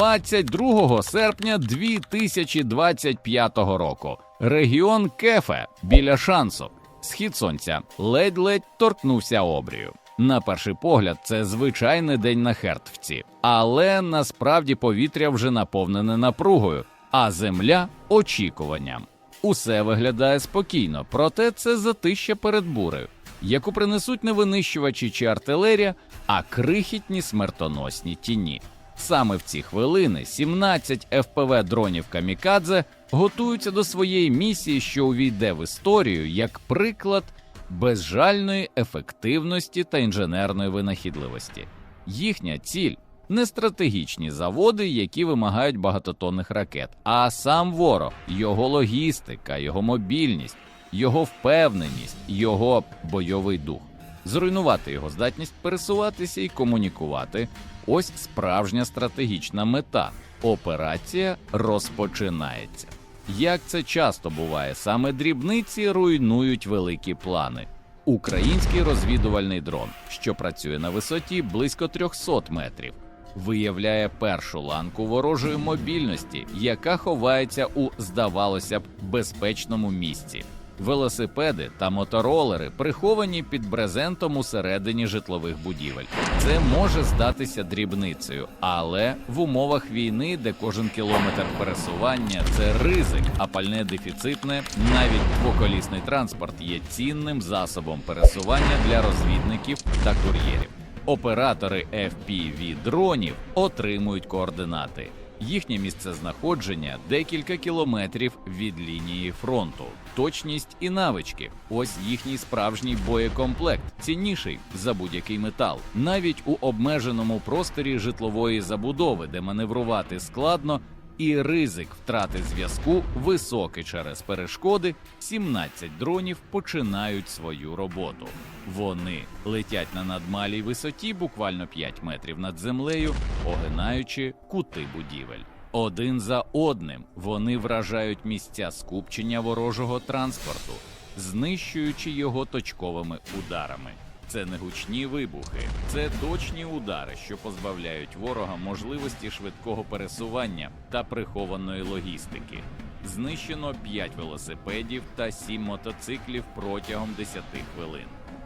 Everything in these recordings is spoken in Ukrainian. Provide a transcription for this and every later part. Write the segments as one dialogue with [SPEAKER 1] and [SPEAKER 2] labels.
[SPEAKER 1] 22 серпня 2025 року. Регіон Кефе біля шансу. Схід сонця ледь-ледь торкнувся обрію. На перший погляд, це звичайний день на Хертвці, але насправді повітря вже наповнене напругою, а земля очікуванням. Усе виглядає спокійно, проте це затища перед бурею, яку принесуть не винищувачі чи артилерія, а крихітні смертоносні тіні. Саме в ці хвилини 17 ФПВ дронів Камікадзе готуються до своєї місії, що увійде в історію як приклад безжальної ефективності та інженерної винахідливості. Їхня ціль не стратегічні заводи, які вимагають багатотонних ракет, а сам ворог, його логістика, його мобільність, його впевненість, його бойовий дух. Зруйнувати його здатність пересуватися і комунікувати ось справжня стратегічна мета. Операція розпочинається. Як це часто буває, саме дрібниці руйнують великі плани. Український розвідувальний дрон, що працює на висоті близько 300 метрів, виявляє першу ланку ворожої мобільності, яка ховається у, здавалося б, безпечному місці. Велосипеди та моторолери приховані під брезентом усередині житлових будівель. Це може здатися дрібницею, але в умовах війни, де кожен кілометр пересування це ризик, а пальне дефіцитне, навіть двоколісний транспорт є цінним засобом пересування для розвідників та кур'єрів. Оператори FPV дронів отримують координати. Їхнє місцезнаходження декілька кілометрів від лінії фронту. Точність і навички ось їхній справжній боєкомплект, цінніший за будь-який метал. Навіть у обмеженому просторі житлової забудови, де маневрувати складно, і ризик втрати зв'язку високий через перешкоди. 17 дронів починають свою роботу. Вони летять на надмалій висоті, буквально 5 метрів над землею, огинаючи кути будівель. Один за одним вони вражають місця скупчення ворожого транспорту, знищуючи його точковими ударами. Це не гучні вибухи, це точні удари, що позбавляють ворога можливості швидкого пересування та прихованої логістики. Знищено 5 велосипедів та 7 мотоциклів протягом 10 хвилин.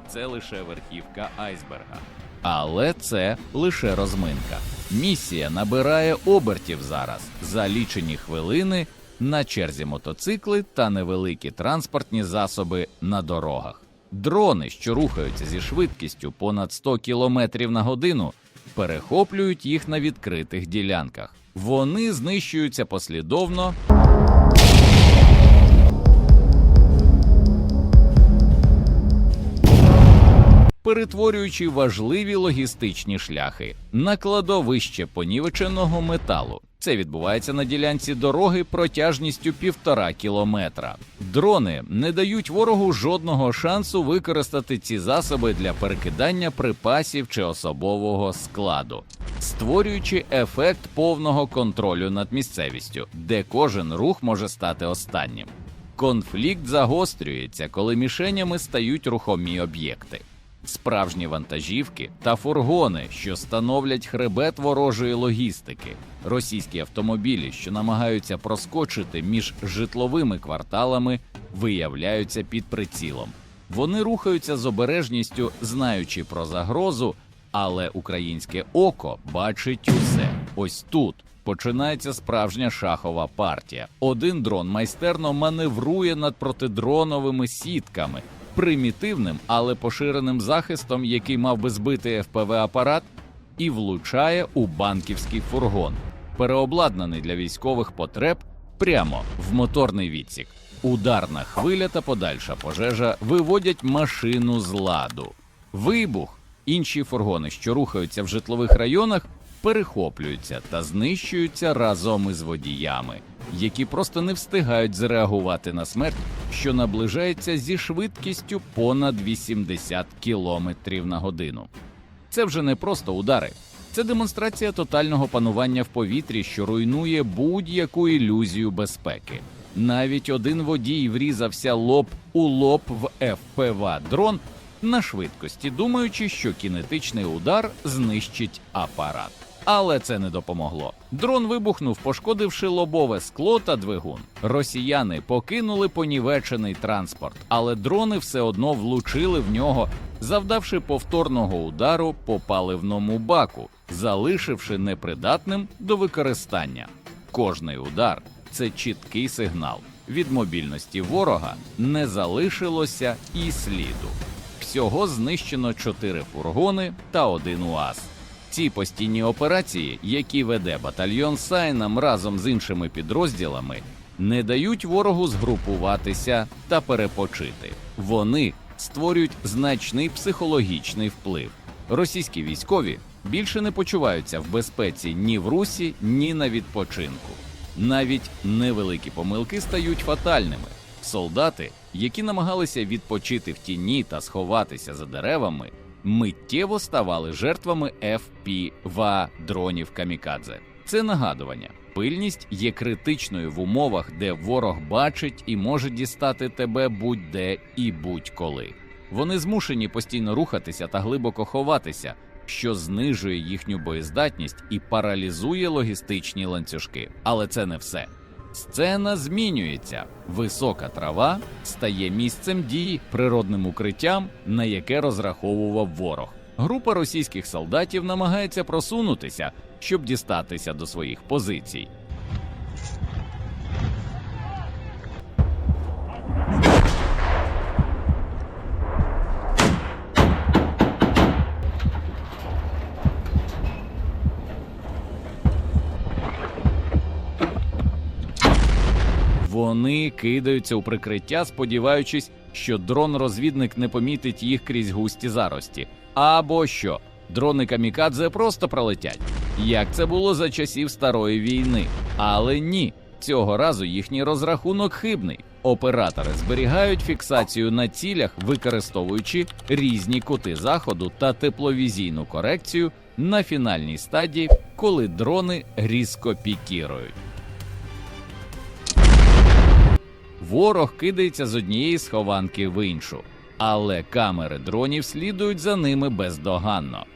[SPEAKER 1] Це лише верхівка айсберга. Але це лише розминка. Місія набирає обертів зараз за лічені хвилини на черзі мотоцикли та невеликі транспортні засоби на дорогах. Дрони, що рухаються зі швидкістю понад 100 км на годину, перехоплюють їх на відкритих ділянках. Вони знищуються послідовно. Перетворюючи важливі логістичні шляхи на кладовище понівеченого металу. Це відбувається на ділянці дороги протяжністю півтора кілометра. Дрони не дають ворогу жодного шансу використати ці засоби для перекидання припасів чи особового складу, створюючи ефект повного контролю над місцевістю, де кожен рух може стати останнім. Конфлікт загострюється, коли мішенями стають рухомі об'єкти. Справжні вантажівки та фургони, що становлять хребет ворожої логістики, російські автомобілі, що намагаються проскочити між житловими кварталами, виявляються під прицілом. Вони рухаються з обережністю, знаючи про загрозу, але українське око бачить усе. Ось тут починається справжня шахова партія. Один дрон майстерно маневрує над протидроновими сітками примітивним, але поширеним захистом, який мав би збити ФПВ апарат, і влучає у банківський фургон, переобладнаний для військових потреб прямо в моторний відсік. Ударна хвиля та подальша пожежа виводять машину з ладу. Вибух. Інші фургони, що рухаються в житлових районах, перехоплюються та знищуються разом із водіями, які просто не встигають зреагувати на смерть, що наближається зі швидкістю понад 80 км на годину. Це вже не просто удари, це демонстрація тотального панування в повітрі, що руйнує будь-яку ілюзію безпеки. Навіть один водій врізався лоб у лоб в ФПВ дрон на швидкості, думаючи, що кінетичний удар знищить апарат. Але це не допомогло. Дрон вибухнув, пошкодивши лобове скло та двигун. Росіяни покинули понівечений транспорт, але дрони все одно влучили в нього, завдавши повторного удару по паливному баку, залишивши непридатним до використання. Кожний удар це чіткий сигнал. Від мобільності ворога не залишилося і сліду. Всього знищено чотири фургони та один УАЗ. Ці постійні операції, які веде батальйон Сайнам разом з іншими підрозділами, не дають ворогу згрупуватися та перепочити. Вони створюють значний психологічний вплив. Російські військові більше не почуваються в безпеці ні в русі, ні на відпочинку. Навіть невеликі помилки стають фатальними. Солдати, які намагалися відпочити в тіні та сховатися за деревами, миттєво ставали жертвами FPV дронів камікадзе. Це нагадування. Пильність є критичною в умовах, де ворог бачить і може дістати тебе будь-де і будь-коли. Вони змушені постійно рухатися та глибоко ховатися, що знижує їхню боєздатність і паралізує логістичні ланцюжки. Але це не все. Сцена змінюється. Висока трава стає місцем дії, природним укриттям, на яке розраховував ворог. Група російських солдатів намагається просунутися, щоб дістатися до своїх позицій. Вони кидаються у прикриття, сподіваючись, що дрон-розвідник не помітить їх крізь густі зарості. Або що дрони камікадзе просто пролетять, як це було за часів старої війни. Але ні, цього разу їхній розрахунок хибний. Оператори зберігають фіксацію на цілях, використовуючи різні кути заходу та тепловізійну корекцію на фінальній стадії, коли дрони різко пікірують. Ворог кидається з однієї схованки в іншу, але камери дронів слідують за ними бездоганно.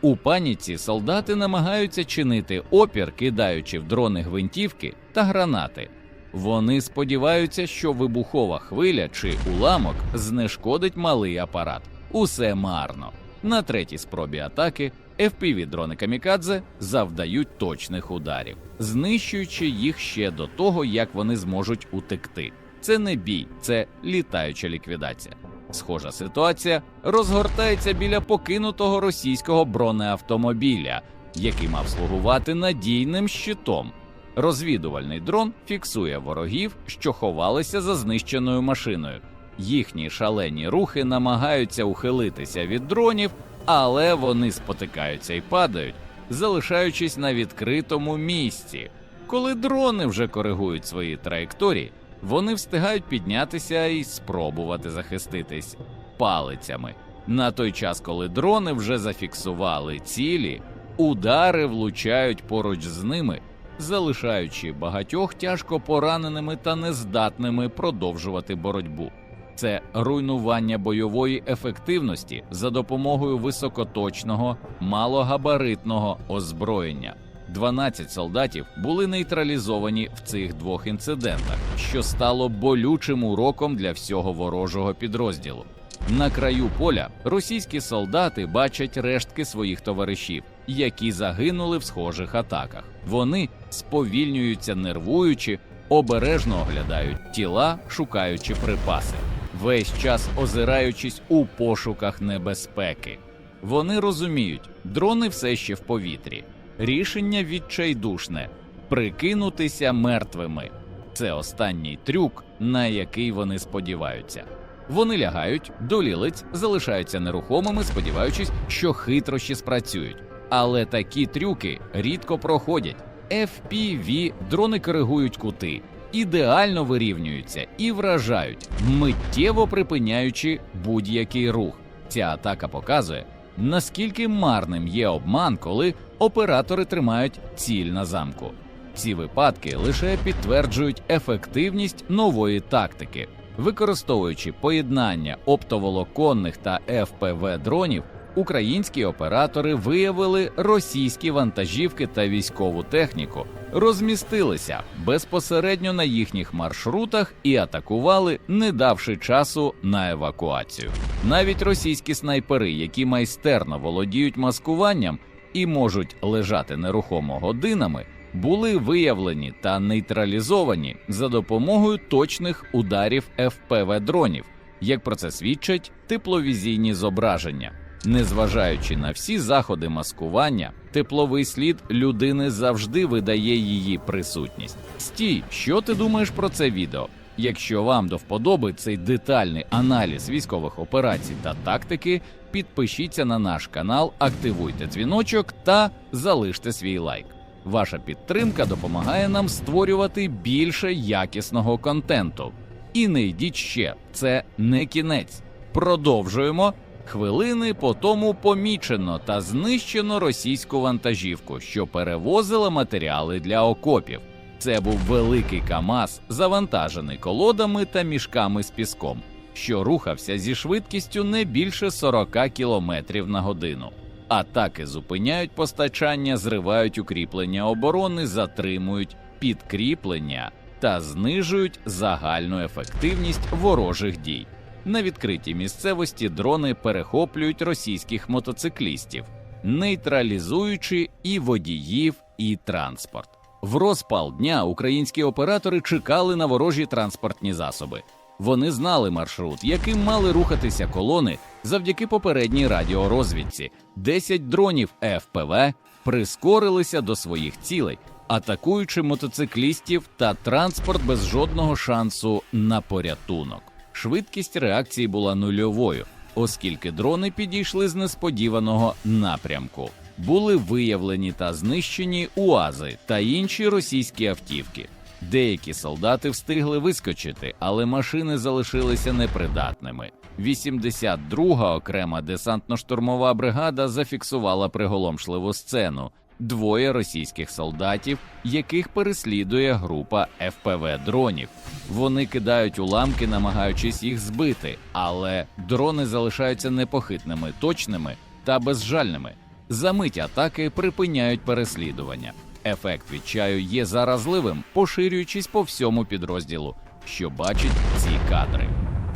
[SPEAKER 1] У паніці солдати намагаються чинити опір, кидаючи в дрони гвинтівки та гранати. Вони сподіваються, що вибухова хвиля чи уламок знешкодить малий апарат. Усе марно. На третій спробі атаки fpv дрони камікадзе завдають точних ударів, знищуючи їх ще до того, як вони зможуть утекти. Це не бій, це літаюча ліквідація. Схожа ситуація розгортається біля покинутого російського бронеавтомобіля, який мав слугувати надійним щитом. Розвідувальний дрон фіксує ворогів, що ховалися за знищеною машиною. Їхні шалені рухи намагаються ухилитися від дронів, але вони спотикаються і падають, залишаючись на відкритому місці. Коли дрони вже коригують свої траєкторії, вони встигають піднятися і спробувати захиститись палицями. На той час, коли дрони вже зафіксували цілі, удари влучають поруч з ними, залишаючи багатьох тяжко пораненими та нездатними продовжувати боротьбу. Це руйнування бойової ефективності за допомогою високоточного малогабаритного озброєння. 12 солдатів були нейтралізовані в цих двох інцидентах, що стало болючим уроком для всього ворожого підрозділу. На краю поля російські солдати бачать рештки своїх товаришів, які загинули в схожих атаках. Вони сповільнюються, нервуючи, обережно оглядають тіла, шукаючи припаси, весь час озираючись у пошуках небезпеки. Вони розуміють, дрони все ще в повітрі. Рішення відчайдушне прикинутися мертвими. Це останній трюк, на який вони сподіваються. Вони лягають, до лілиць, залишаються нерухомими, сподіваючись, що хитрощі спрацюють. Але такі трюки рідко проходять. FPV дрони коригують кути, ідеально вирівнюються і вражають, миттєво припиняючи будь-який рух. Ця атака показує, наскільки марним є обман, коли оператори тримають ціль на замку. Ці випадки лише підтверджують ефективність нової тактики, використовуючи поєднання оптоволоконних та ФПВ дронів. Українські оператори виявили російські вантажівки та військову техніку, розмістилися безпосередньо на їхніх маршрутах і атакували, не давши часу на евакуацію. Навіть російські снайпери, які майстерно володіють маскуванням і можуть лежати нерухомо годинами, були виявлені та нейтралізовані за допомогою точних ударів ФПВ дронів, як про це свідчать тепловізійні зображення. Незважаючи на всі заходи маскування, тепловий слід людини завжди видає її присутність. Стій, що ти думаєш про це відео? Якщо вам до вподоби цей детальний аналіз військових операцій та тактики, підпишіться на наш канал, активуйте дзвіночок та залиште свій лайк. Ваша підтримка допомагає нам створювати більше якісного контенту. І не йдіть ще, це не кінець. Продовжуємо. Хвилини по тому помічено та знищено російську вантажівку, що перевозила матеріали для окопів. Це був великий КАМАЗ, завантажений колодами та мішками з піском, що рухався зі швидкістю не більше 40 км на годину. Атаки зупиняють постачання, зривають укріплення оборони, затримують підкріплення та знижують загальну ефективність ворожих дій. На відкритій місцевості дрони перехоплюють російських мотоциклістів, нейтралізуючи і водіїв, і транспорт. В розпал дня українські оператори чекали на ворожі транспортні засоби. Вони знали маршрут, яким мали рухатися колони завдяки попередній радіорозвідці. 10 дронів ФПВ прискорилися до своїх цілей, атакуючи мотоциклістів та транспорт без жодного шансу на порятунок. Швидкість реакції була нульовою, оскільки дрони підійшли з несподіваного напрямку. Були виявлені та знищені УАЗи та інші російські автівки. Деякі солдати встигли вискочити, але машини залишилися непридатними. 82-га окрема десантно-штурмова бригада зафіксувала приголомшливу сцену. Двоє російських солдатів, яких переслідує група ФПВ дронів. Вони кидають уламки, намагаючись їх збити, але дрони залишаються непохитними, точними та безжальними. За мить атаки припиняють переслідування. Ефект відчаю є заразливим, поширюючись по всьому підрозділу, що бачить ці кадри.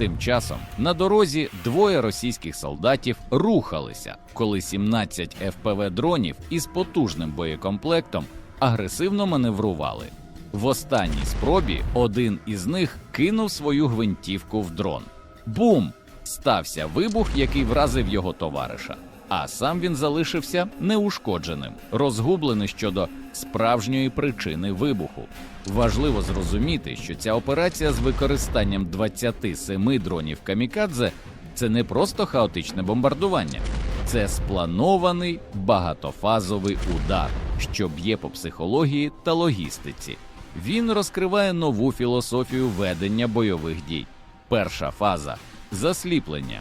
[SPEAKER 1] Тим часом на дорозі двоє російських солдатів рухалися, коли 17 ФПВ дронів із потужним боєкомплектом агресивно маневрували. В останній спробі один із них кинув свою гвинтівку в дрон. Бум! Стався вибух, який вразив його товариша. А сам він залишився неушкодженим, розгублений щодо справжньої причини вибуху. Важливо зрозуміти, що ця операція з використанням 27 дронів камікадзе це не просто хаотичне бомбардування, це спланований багатофазовий удар, що б'є по психології та логістиці. Він розкриває нову філософію ведення бойових дій. Перша фаза засліплення.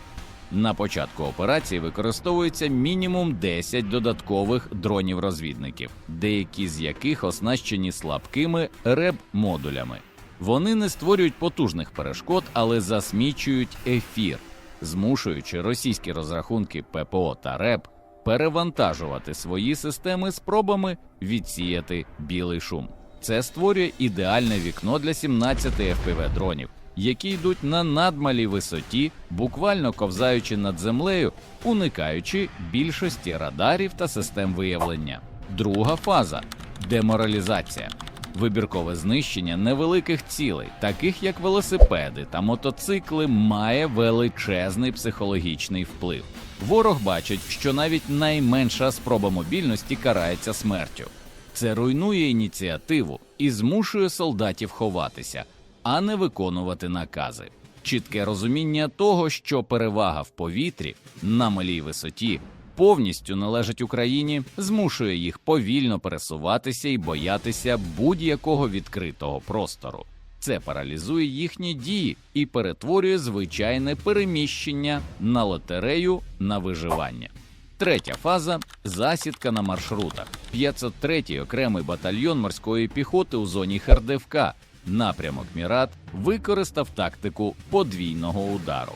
[SPEAKER 1] На початку операції використовується мінімум 10 додаткових дронів-розвідників, деякі з яких оснащені слабкими реб-модулями. Вони не створюють потужних перешкод, але засмічують ефір, змушуючи російські розрахунки ППО та РЕБ перевантажувати свої системи спробами відсіяти білий шум. Це створює ідеальне вікно для 17 FPV дронів, які йдуть на надмалій висоті, буквально ковзаючи над землею, уникаючи більшості радарів та систем виявлення. Друга фаза деморалізація. Вибіркове знищення невеликих цілей, таких як велосипеди та мотоцикли, має величезний психологічний вплив. Ворог бачить, що навіть найменша спроба мобільності карається смертю. Це руйнує ініціативу і змушує солдатів ховатися, а не виконувати накази. Чітке розуміння того, що перевага в повітрі на малій висоті повністю належить Україні, змушує їх повільно пересуватися і боятися будь-якого відкритого простору. Це паралізує їхні дії і перетворює звичайне переміщення на лотерею на виживання. Третя фаза засідка на маршрутах. 503-й окремий батальйон морської піхоти у зоні Хердевка. Напрямок Мірат використав тактику подвійного удару.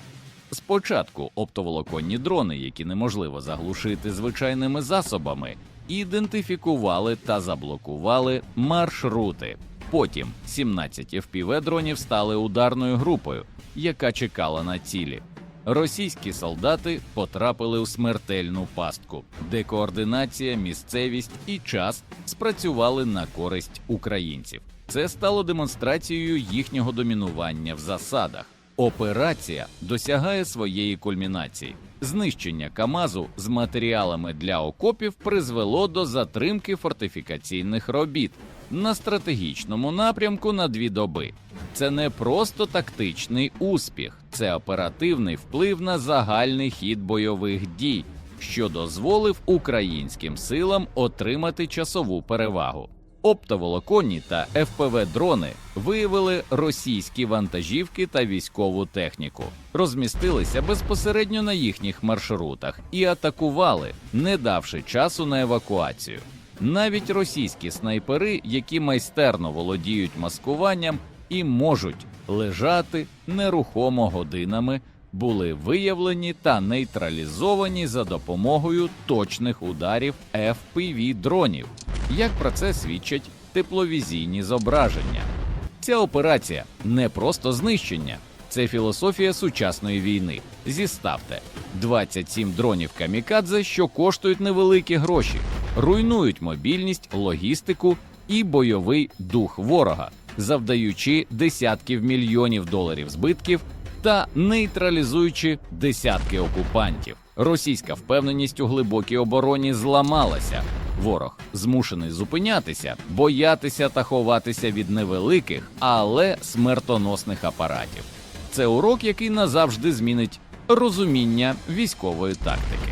[SPEAKER 1] Спочатку оптоволоконні дрони, які неможливо заглушити звичайними засобами, ідентифікували та заблокували маршрути. Потім 17 FPV дронів стали ударною групою, яка чекала на цілі. Російські солдати потрапили у смертельну пастку, де координація, місцевість і час спрацювали на користь українців. Це стало демонстрацією їхнього домінування в засадах. Операція досягає своєї кульмінації. Знищення Камазу з матеріалами для окопів призвело до затримки фортифікаційних робіт на стратегічному напрямку на дві доби. Це не просто тактичний успіх, це оперативний вплив на загальний хід бойових дій, що дозволив українським силам отримати часову перевагу. Оптоволоконні та ФПВ дрони виявили російські вантажівки та військову техніку, розмістилися безпосередньо на їхніх маршрутах і атакували, не давши часу на евакуацію. Навіть російські снайпери, які майстерно володіють маскуванням і можуть лежати нерухомо годинами, були виявлені та нейтралізовані за допомогою точних ударів FPV дронів, як про це свідчать тепловізійні зображення. Ця операція не просто знищення, це філософія сучасної війни. Зіставте 27 дронів камікадзе, що коштують невеликі гроші, руйнують мобільність, логістику і бойовий дух ворога, завдаючи десятків мільйонів доларів збитків та нейтралізуючи десятки окупантів. Російська впевненість у глибокій обороні зламалася. Ворог змушений зупинятися, боятися та ховатися від невеликих, але смертоносних апаратів. Це урок, який назавжди змінить розуміння військової тактики.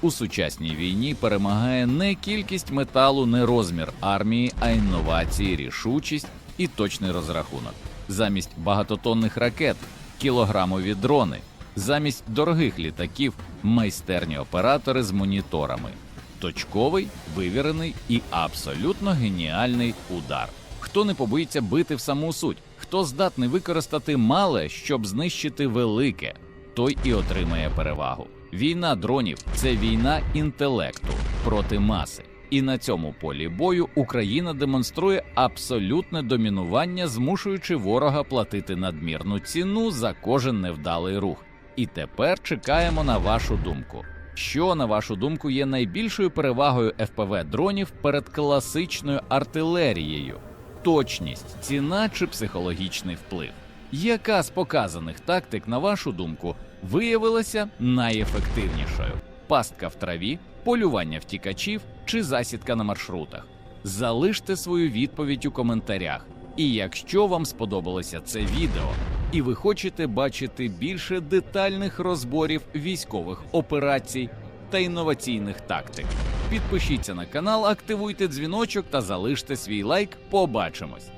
[SPEAKER 1] У сучасній війні перемагає не кількість металу, не розмір армії, а інновації, рішучість і точний розрахунок. Замість багатотонних ракет кілограмові дрони, замість дорогих літаків майстерні оператори з моніторами. Точковий, вивірений і абсолютно геніальний удар. Хто не побоїться бити в саму суть, хто здатний використати мале, щоб знищити велике, той і отримає перевагу. Війна дронів це війна інтелекту проти маси. І на цьому полі бою Україна демонструє абсолютне домінування, змушуючи ворога платити надмірну ціну за кожен невдалий рух. І тепер чекаємо на вашу думку. Що, на вашу думку, є найбільшою перевагою ФПВ дронів перед класичною артилерією? Точність, ціна чи психологічний вплив? Яка з показаних тактик, на вашу думку, виявилася найефективнішою? Пастка в траві, полювання втікачів чи засідка на маршрутах? Залиште свою відповідь у коментарях. І якщо вам сподобалося це відео, і ви хочете бачити більше детальних розборів військових операцій та інноваційних тактик, підпишіться на канал, активуйте дзвіночок та залиште свій лайк. Побачимось!